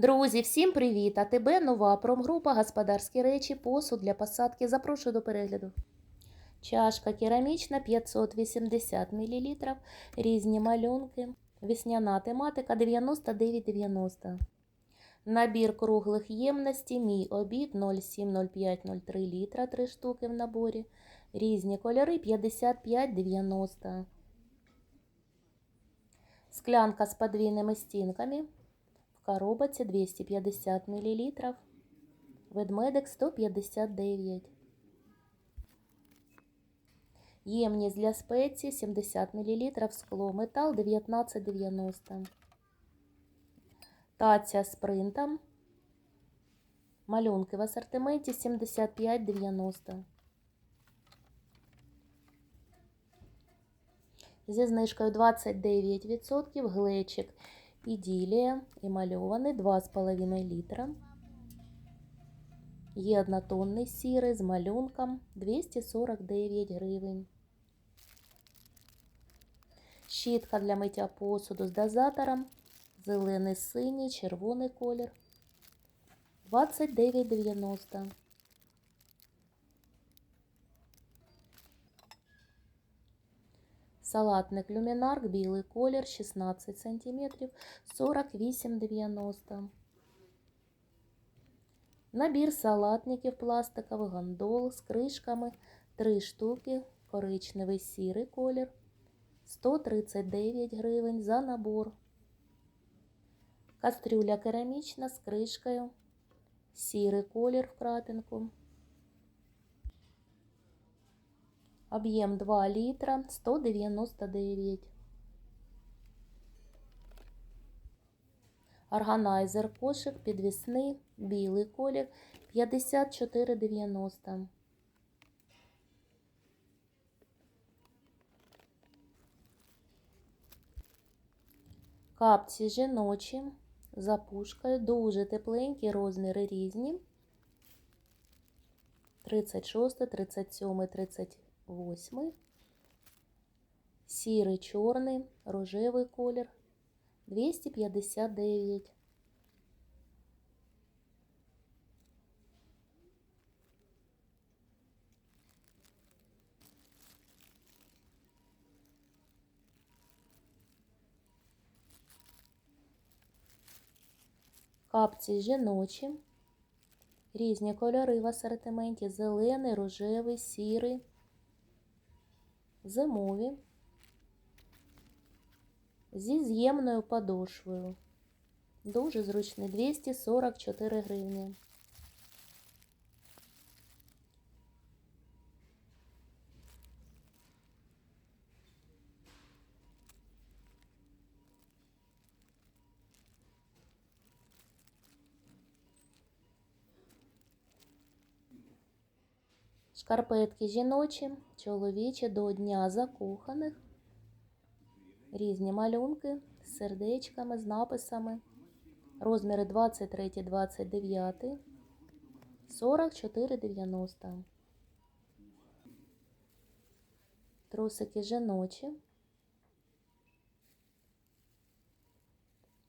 Друзі, всім привіт! А тебе нова промгрупа господарські речі, посуд для посадки. Запрошую до перегляду. Чашка керамічна 580 мл, різні малюнки, весняна тематика 99,90. Набір круглих ємностей, мій обід 070503 літра, 3 штуки в наборі. Різні кольори 55,90. Склянка з подвійними стінками. В коробці 250 мл. Ведмедик 159. Ємність для спеції 70 мл. Скло. Метал 19,90. Таця з принтом. Малюнки в асортименті 75,90. Зі знижкою 29% глечик Іділія емальований 2,5 літра. Є однотонний сірий з малюнком 249 гривень. Щітка для миття посуду з дозатором. Зелений, синій, червоний колір. 29,90. Салатник люмінарк, білий колір, 16 см, 48,90. Набір салатників пластикових гондол з кришками 3 штуки, коричневий сірий колір, 139 гривень за набор. Кастрюля керамічна з кришкою, сірий колір в крапинку. Об'єм 2 літра 199. Органайзер кошик підвісний, білий колір 54,90. Капці жіночі за пушкою, дуже тепленькі, розміри різні. 36, 37, 38. Сірий, чорний, рожевий колір 259. Капці жіночі. Різні кольори в асортименті: зелений, рожевий, сірий, зимові зі з'ємною подошвою. Дуже зручний 244 гривні. Шкарпетки жіночі, чоловічі до Дня закоханих. Різні малюнки з сердечками, з написами. Розміри 23, 29, 44,90. Трусики жіночі.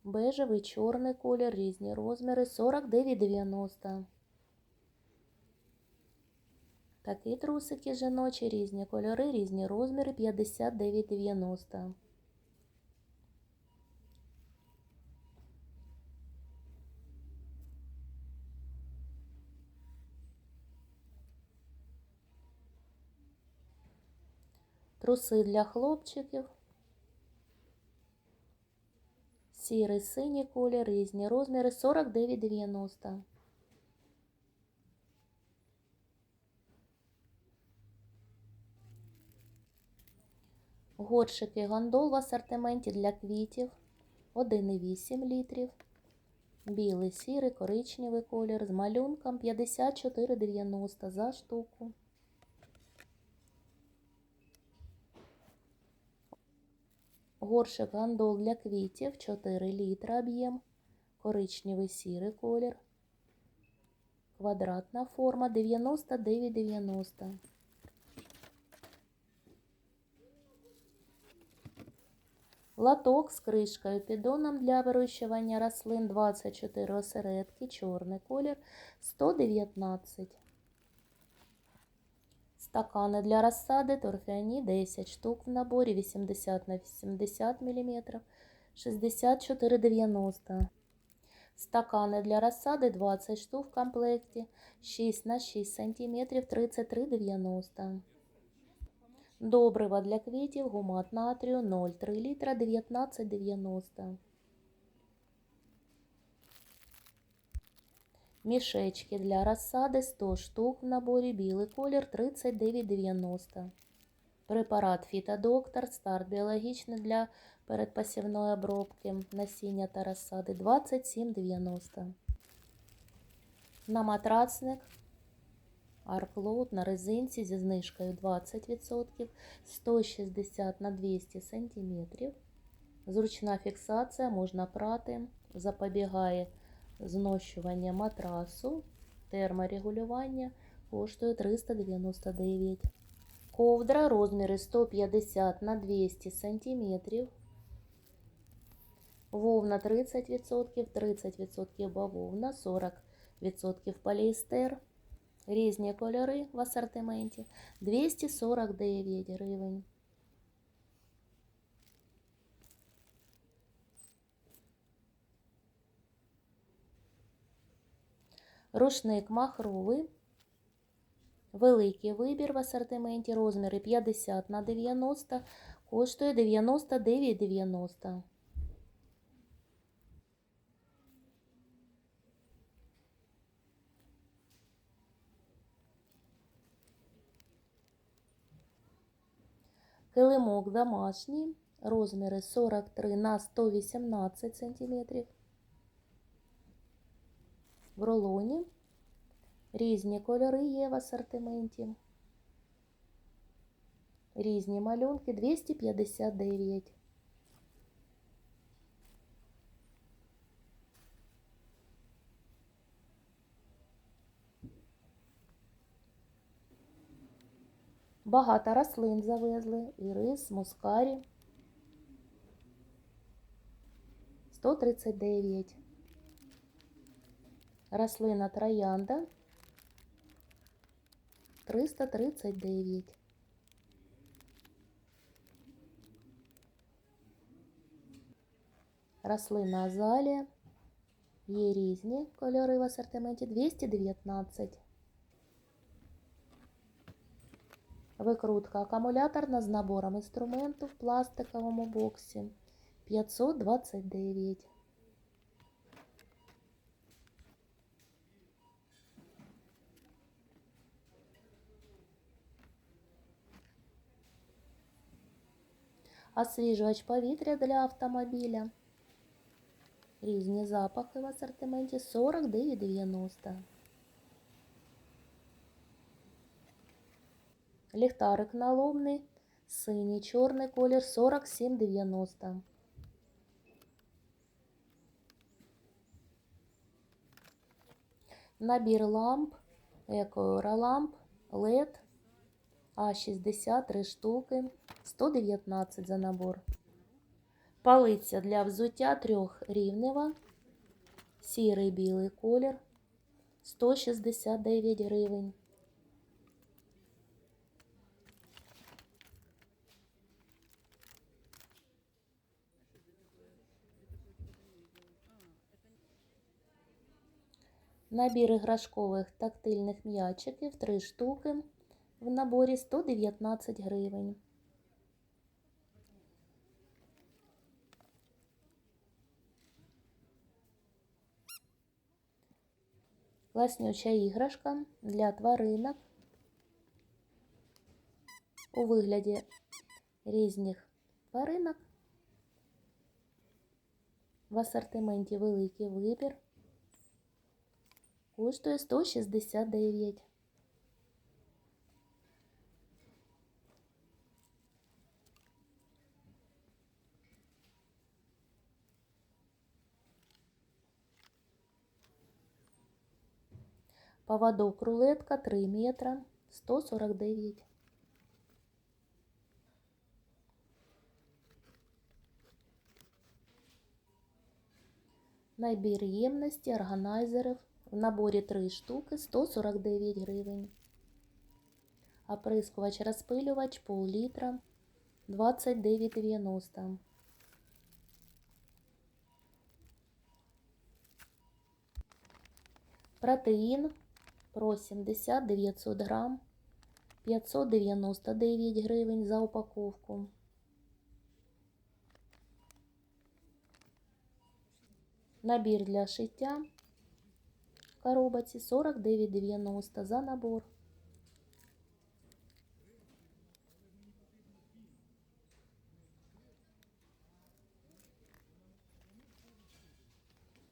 Бежевий, чорний колір, різні розміри 49,90. Такі трусики жіночі, різні кольори, різні розміри 59,90. Труси для хлопчиків. Сірий, синій колір, різні розміри 49,90. Горшики гондол в асортименті для квітів 1,8 літрів. Білий, сірий, коричневий колір з малюнком 54,90 за штуку. Горшик гондол для квітів 4 літра об'єм, коричневий сірий колір. Квадратна форма 99,90. Лоток з кришкою піддоном для вирощування рослин 24 осередки, чорний колір 119. Стакани для розсади торфяні 10 штук в наборі 80 на 80 мм 64,90. Стакани для розсади 20 штук в комплекті 6 на 6 см 33,90. Добрива для квітів, гумат натрію 0,3 літра 19,90. Мішечки для розсади 100 штук в наборі білий колір 39,90. Препарат Фітодоктор, старт біологічний для передпасівної обробки насіння та розсади 27,90. На матрацник Арклоуд на резинці зі знижкою 20%, 160 на 200 см. Зручна фіксація, можна прати, запобігає знощування матрасу, терморегулювання, коштує 399. Ковдра розміри 150 на 200 см. Вовна 30%, 30% бавовна, 40% поліестер. Різні кольори в асортименті 249 гривень. Рушник махровий. Великий вибір в асортименті розміри 50 на 90, коштує 99,90. Килимок домашній, розміри 43 на 118 см. В рулоні різні кольори є в асортименті. Різні малюнки 259. Багато рослин завезли, і рис, мускарі. 139. Рослина троянда 339. Рослина азалія. Є різні кольори в асортименті 219. Викрутка акумуляторна з набором інструменту в пластиковому боксі 529. Освіжувач повітря для автомобіля. Різні запахи в асортименті 49,90. Ліхтарик налобний, синій, чорний колір 47,90. Набір ламп, екоероламп, LED А63 штуки, 119 за набор. Палиця для взуття трьохрівнева, сірий білий колір, 169 гривень. Набір іграшкових тактильних м'ячиків 3 штуки в наборі 119 гривень. Класнюча іграшка для тваринок у вигляді різних тваринок. В асортименті великий вибір. Коштує 169. Поводок рулетка 3 метра 149. Набір ємності, органайзерів. В наборі 3 штуки 149 гривень. Оприскувач розпилювач пол-літра 29,90. Протеїн про 70 900 грам 599 гривень за упаковку. Набір для шиття в коробці 49,90 за набор.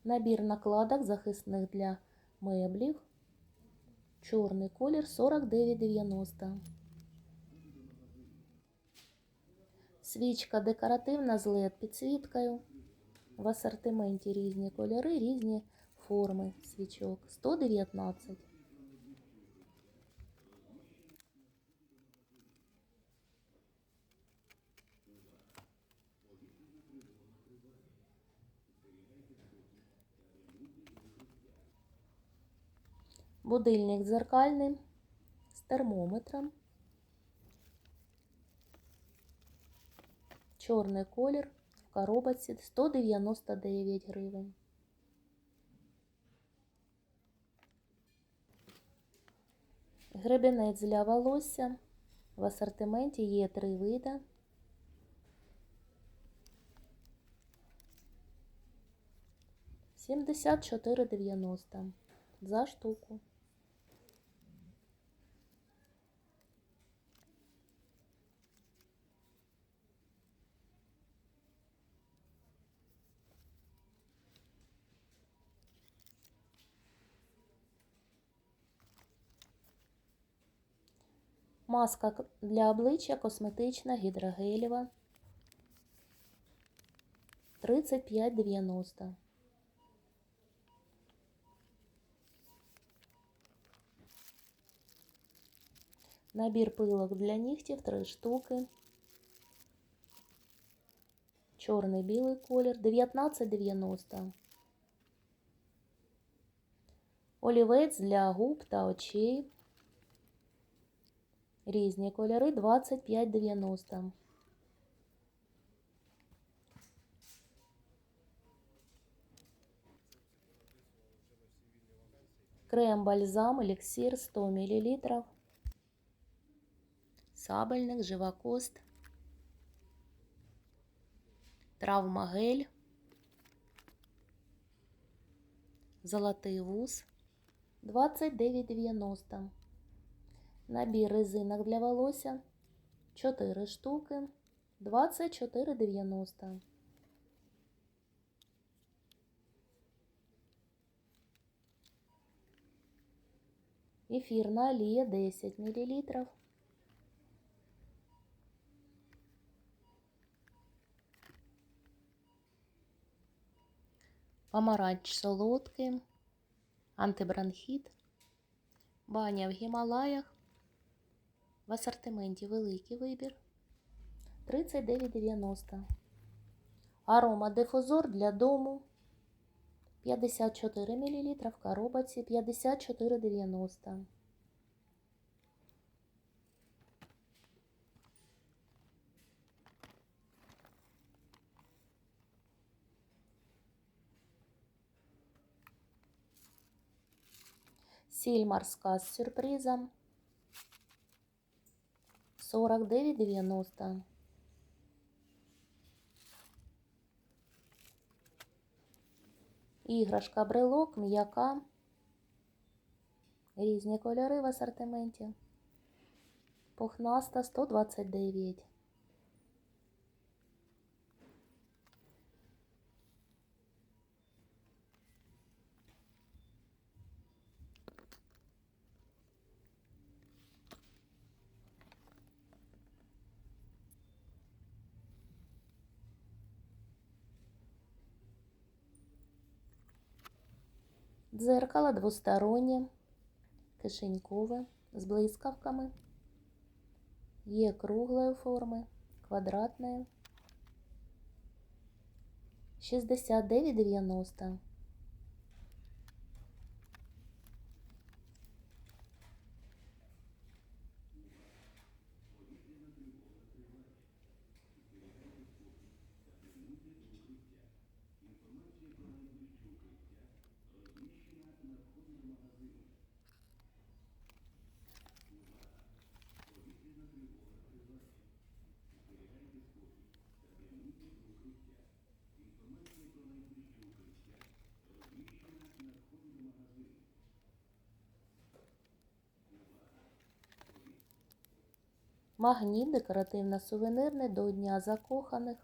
Набір накладок захисних для меблів. Чорний колір 49,90. Свічка декоративна з LED підсвіткою. В асортименті різні кольори, різні форми свічок. 119. Будильник дзеркальний з термометром. Чорний колір в коробці 199 гривень. Гребінець для волосся. В асортименті є три види. Сімдесят чотири дев'яносто за штуку. Маска для обличчя косметична гідрогелєва 35,90. Набір пилок для нігтів 3 штуки. Чорний білий колір 19,90. Олівець для губ та очей. Різні кольори 25,90. Крем бальзам еліксир 100 мл. Сабельник, живокост. Травмагель. Золотий вуз 29,90. Набір резинок для волосся 4 штуки 24,90. Ефірна олія 10 мл. Помаранч солодкий, антибронхіт, баня в Гімалаях. В асортименті великий вибір 39,90. Арома дифузор для дому 54 мл в коробці 54,90. Сіль морська з сюрпризом 49,90. Іграшка брелок, м'яка. Різні кольори в асортименті. Пухнаста 129. Дзеркало двостороннє, кишенькове, з блискавками, є круглої форми, квадратної. 69,90. Магніт декоративно сувенирний до Дня закоханих.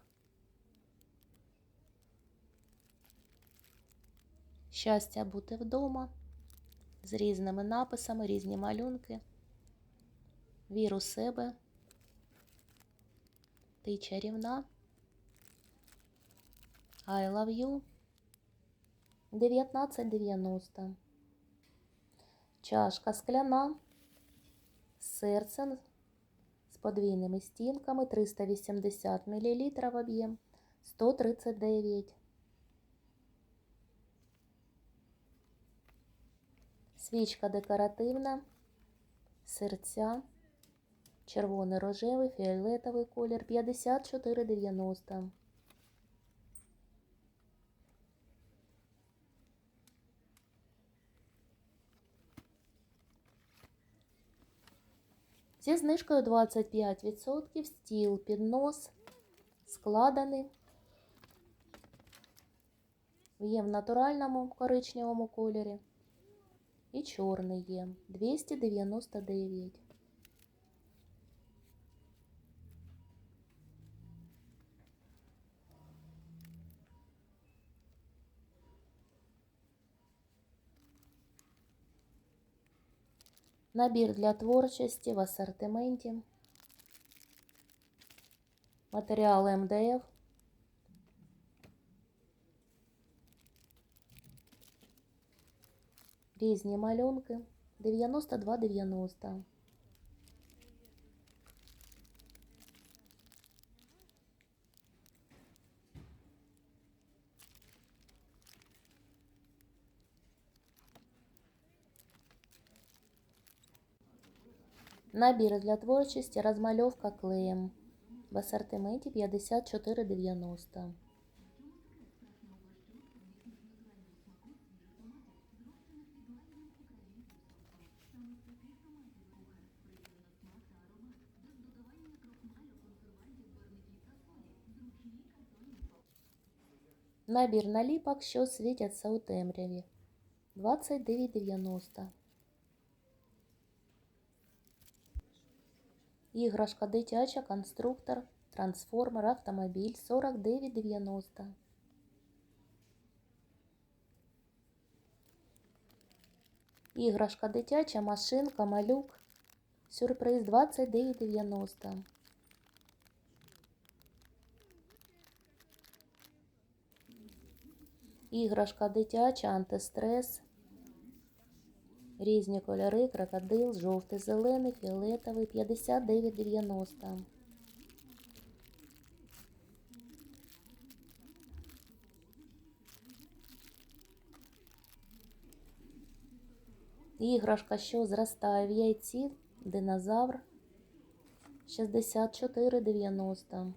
Щастя бути вдома з різними написами, різні малюнки. Вір у себе. Ти чарівна. I love you. 1990. Чашка скляна. З серцем з подвійними стінками 380 мл об'єм 139. Свічка декоративна, серця, червоний рожевий, фіолетовий колір 54,90. Зі знижкою 25% стіл, піднос, складений. Є в натуральному коричневому кольорі. І чорний є 299. Набір для творчості в асортименті. Матеріал МДФ. Різні малюнки 92,90. Набір для творчості розмальовка клеєм. В асортименті 54,90. Набір наліпок, що світяться у темряві. 29,90. Іграшка дитяча, конструктор, трансформер, автомобіль 49,90. Іграшка дитяча, машинка, малюк. Сюрприз 29,90. Іграшка дитяча, антистрес. Різні кольори, крокодил, жовтий, зелений, фіолетовий, 59,90. Іграшка, що зростає в яйці, динозавр, 64,90.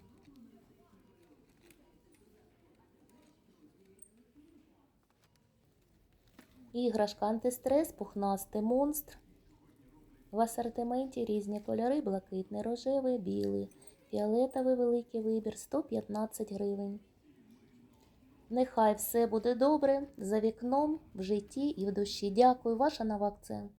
Іграшка антистрес, пухнастий монстр. В асортименті різні кольори, блакитний, рожевий, білий, фіолетовий великий вибір 115 гривень. Нехай все буде добре за вікном, в житті і в душі. Дякую, ваша нова акцент.